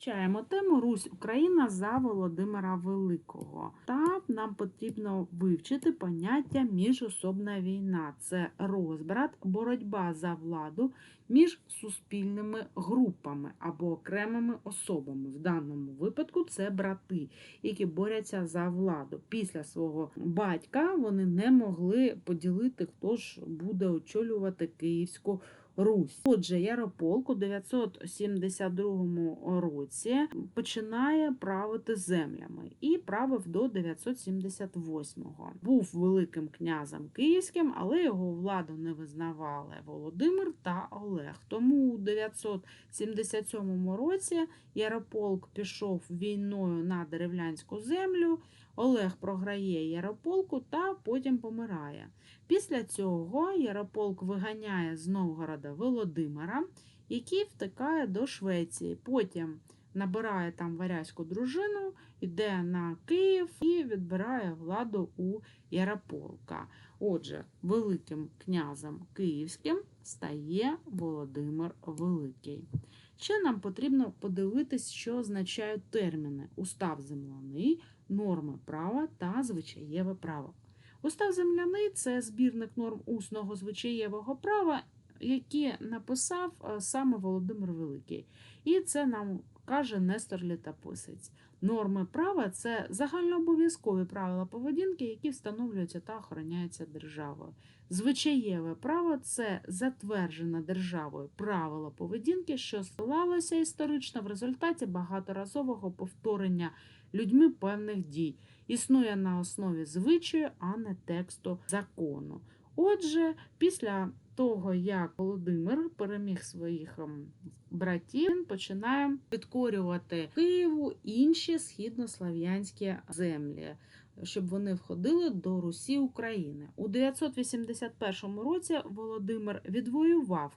Вивчаємо тему Русь Україна за Володимира Великого. Та нам потрібно вивчити поняття міжособна війна. Це розбрат, боротьба за владу між суспільними групами або окремими особами. В даному випадку це брати, які борються за владу. Після свого батька вони не могли поділити, хто ж буде очолювати Київську Русь. Отже, Ярополк у 972 році починає правити землями і правив до 978-го. Був великим князем київським, але його владу не визнавали Володимир та Олег. Тому у 977 році Ярополк пішов війною на деревлянську землю. Олег програє Ярополку та потім помирає. Після цього Ярополк виганяє з Новгорода Володимира, який втикає до Швеції. Потім набирає там варязьку дружину, йде на Київ і відбирає владу у Ярополка. Отже, великим князем київським стає Володимир Великий. Ще нам потрібно подивитись, що означають терміни устав земляний, норми права та звичаєве право. Устав земляний це збірник норм усного звичаєвого права, які написав е, саме Володимир Великий. І це нам каже Нестор Літописець. Норми права це загальнообов'язкові правила поведінки, які встановлюються та охороняються державою. Звичаєве право це затверджене державою правило поведінки, що склалося історично в результаті багаторазового повторення людьми певних дій існує на основі звичаю, а не тексту закону. Отже, після того, як Володимир переміг своїх ем, братів, він починає підкорювати Києву інші східнослав'янські землі, щоб вони входили до Русі України. У 981 році Володимир відвоював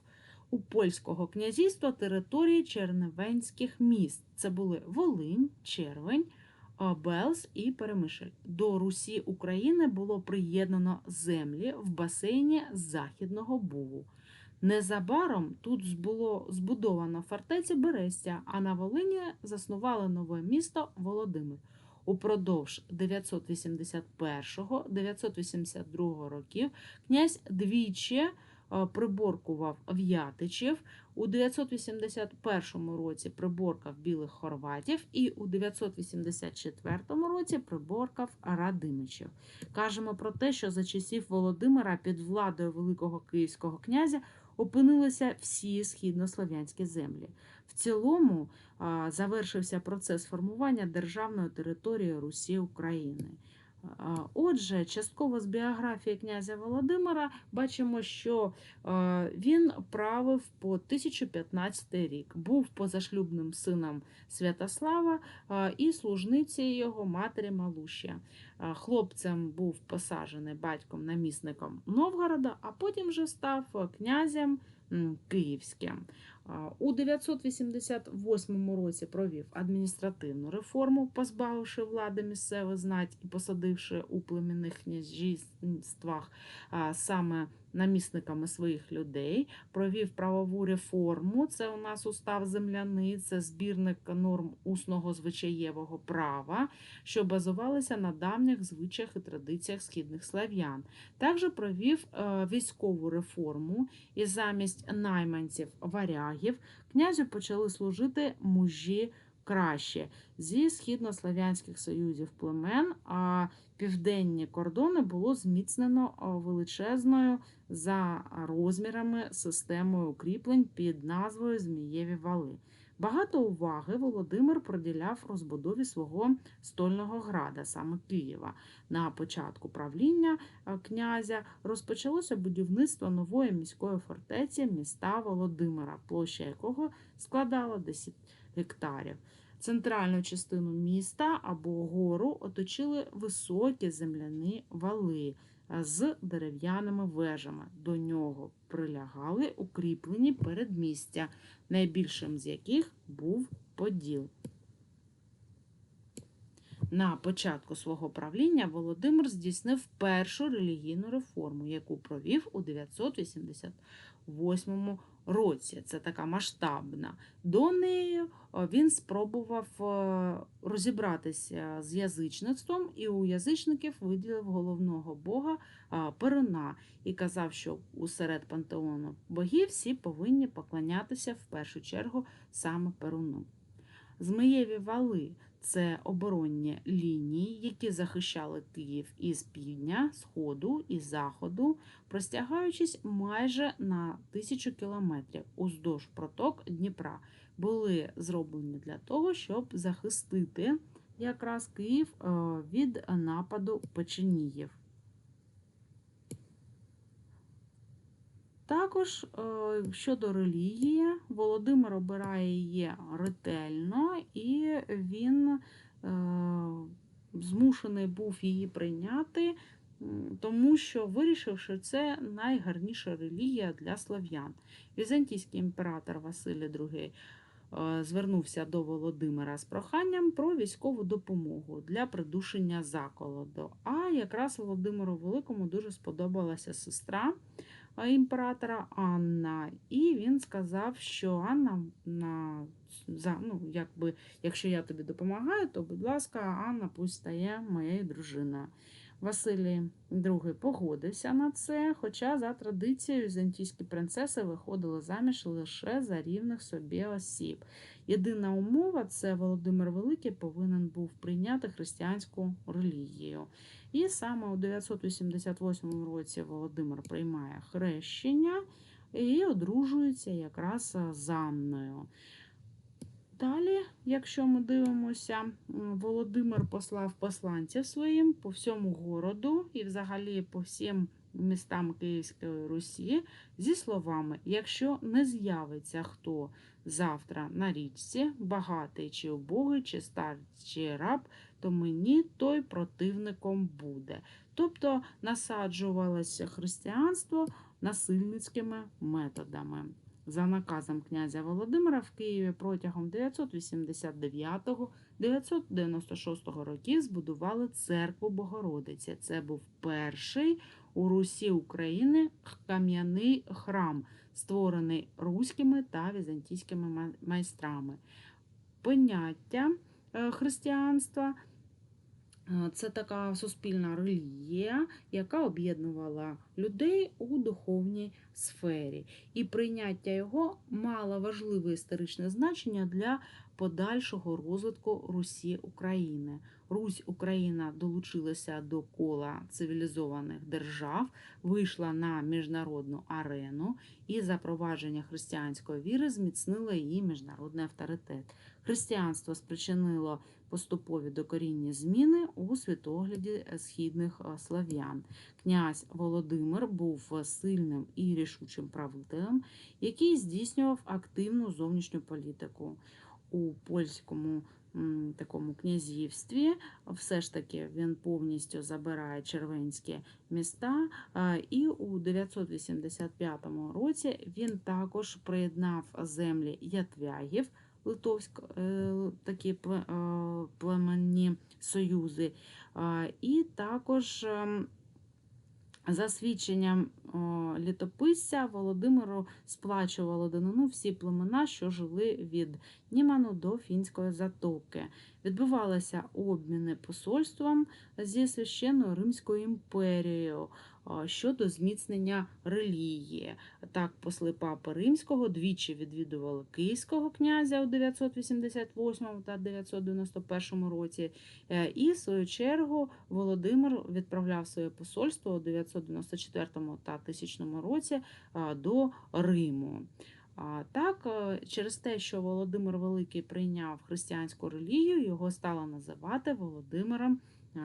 у польського князівства території черневенських міст. Це були Волинь, Червень. Белс і Перемишль. До Русі України було приєднано землі в басейні Західного Бугу. Незабаром тут було збудовано фортецю Берестя, а на Волині заснували нове місто Володимир. Упродовж 981-982 років князь двічі е, приборкував В'ятичів, у 981 році приборкав білих хорватів і у 984 році приборкав Радимичів. Кажемо про те, що за часів Володимира під владою Великого Київського князя опинилися всі східнослов'янські землі. В цілому завершився процес формування державної території Русі України. Отже, частково з біографії князя Володимира бачимо, що е, він правив по 1015 рік, був позашлюбним сином Святослава е, і служницею його матері Малуща. Е, Хлопцем був посаджений батьком намісником Новгорода, а потім вже став князем Київським. У 988 році провів адміністративну реформу, позбавивши влади місцевих знать і посадивши у племінних князівствах саме намісниками своїх людей, провів правову реформу. Це у нас устав земляний, це збірник норм усного звичаєвого права, що базувалися на давніх звичаях і традиціях східних слав'ян. Також провів е, військову реформу і замість найманців варягів князю почали служити мужі краще зі східнослав'янських союзів племен, а південні кордони було зміцнено величезною за розмірами системою укріплень під назвою Змієві вали. Багато уваги Володимир приділяв розбудові свого стольного града, саме Києва. На початку правління е, князя розпочалося будівництво нової міської фортеці міста Володимира, площа якого складала 10 гектарів. Центральну частину міста або гору оточили високі земляні вали е, з дерев'яними вежами. До нього прилягали укріплені передмістя, найбільшим з яких був Поділ. На початку свого правління Володимир здійснив першу релігійну реформу, яку провів у 988 році. Це така масштабна. До неї е, він спробував е, розібратися з язичництвом, і у язичників виділив головного бога е, Перуна і казав, що усеред пантеону богів всі повинні поклонятися в першу чергу саме Перуну. Змієві вали це оборонні лінії, які захищали Київ із півдня, сходу і заходу, простягаючись майже на тисячу кілометрів уздовж проток Дніпра, були зроблені для того, щоб захистити якраз Київ е, від нападу печеніїв. Також е, щодо релігії, Володимир обирає її ретельно, і він е, змушений був її прийняти, тому що вирішив, що це найгарніша релігія для слав'ян. Візантійський імператор Василій II е, звернувся до Володимира з проханням про військову допомогу для придушення заколоду. А якраз Володимиру Великому дуже сподобалася сестра імператора Анна, і він сказав, що Анна на за, ну, якби, якщо я тобі допомагаю, то, будь ласка, Анна пусть стає моєю дружиною. Василій II погодився на це, хоча за традицією візантійські принцеси виходили заміж лише за рівних собі осіб. Єдина умова це Володимир Великий повинен був прийняти християнську релігію. І саме у 988 році Володимир приймає хрещення і одружується якраз з Анною. Далі, якщо ми дивимося, Володимир послав посланців своїм по всьому городу і взагалі по всім містам Київської Русі зі словами: якщо не з'явиться хто завтра на річці, багатий чи убогий, чи стар, чи раб, то мені той противником буде. Тобто насаджувалося християнство насильницькими методами. За наказом князя Володимира в Києві протягом 989-996 років збудували церкву Богородиці. Це був перший у Русі України кам'яний храм, створений руськими та візантійськими майстрами. Поняття е, християнства е, це така суспільна релігія, яка об'єднувала людей у духовній сфері. І прийняття його мало важливе історичне значення для подальшого розвитку Русі України. Русь Україна долучилася до кола цивілізованих держав, вийшла на міжнародну арену і запровадження християнської віри зміцнило її міжнародний авторитет. Християнство спричинило поступові докорінні зміни у світогляді східних е, слав'ян. Князь Володимир був сильним і рішучим правителем, який здійснював активну зовнішню політику у польському такому князівстві. Все ж таки він повністю забирає червенські міста. І у 985 році він також приєднав землі ятвягів. Литовськ, е, такі е, племенні союзи, і також ем, за свідченням літописця Володимиру сплачувало данину всі племена, що жили від Німану до Фінської затоки. Відбувалися обміни посольством зі священною Римською імперією щодо зміцнення релігії. Так, посли Папи Римського двічі відвідували київського князя у 988 та 991 році. Е, І, в свою чергу, Володимир відправляв своє посольство у 994 та 1000 році до Риму. Так, е, через те, що Володимир Великий прийняв християнську релігію, його стало називати Володимиром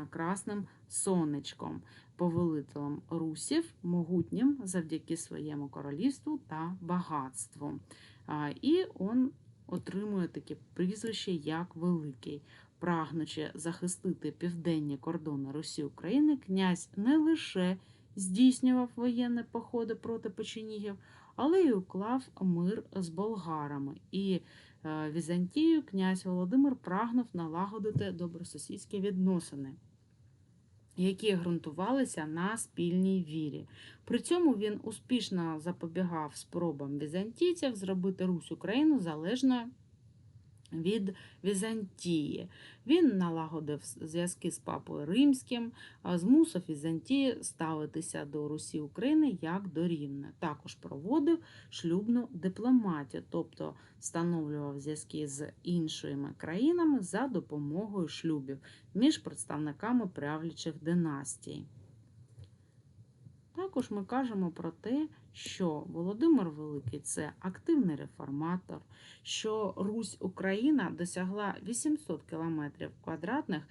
Красним Сонечком, повелителем русів, могутнім завдяки своєму королівству та багатству. І він отримує таке прізвище як Великий. Прагнучи захистити південні кордони Русі України, князь не лише здійснював воєнні походи проти печенігів, але й уклав мир з болгарами. І е, Візантію, князь Володимир прагнув налагодити добросусідські відносини, які ґрунтувалися на спільній вірі. При цьому він успішно запобігав спробам візантійців зробити Русь Україну залежною від Візантії. Він налагодив зв'язки з папою Римським, змусив Візантії ставитися до Русі України як до рівне. Також проводив шлюбну дипломатію, тобто встановлював зв'язки з іншими країнами за допомогою шлюбів між представниками правлячих династій. Також ми кажемо про те, що Володимир Великий це активний реформатор, що Русь Україна досягла 800 кілометрів квадратних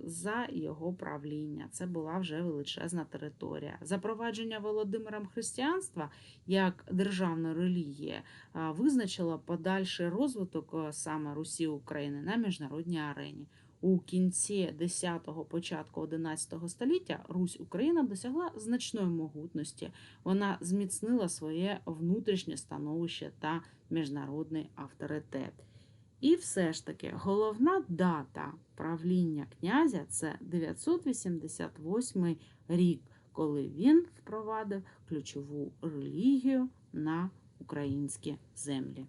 за його правління. Це була вже величезна територія. Запровадження Володимиром християнства як державної релігії визначило подальший розвиток саме Русі України на міжнародній арені. У кінці 10-го, початку 11 століття Русь Україна досягла значної могутності. Вона зміцнила своє внутрішнє становище та міжнародний авторитет. І все ж таки головна дата правління князя це 988 рік, коли він впровадив ключову релігію на українські землі.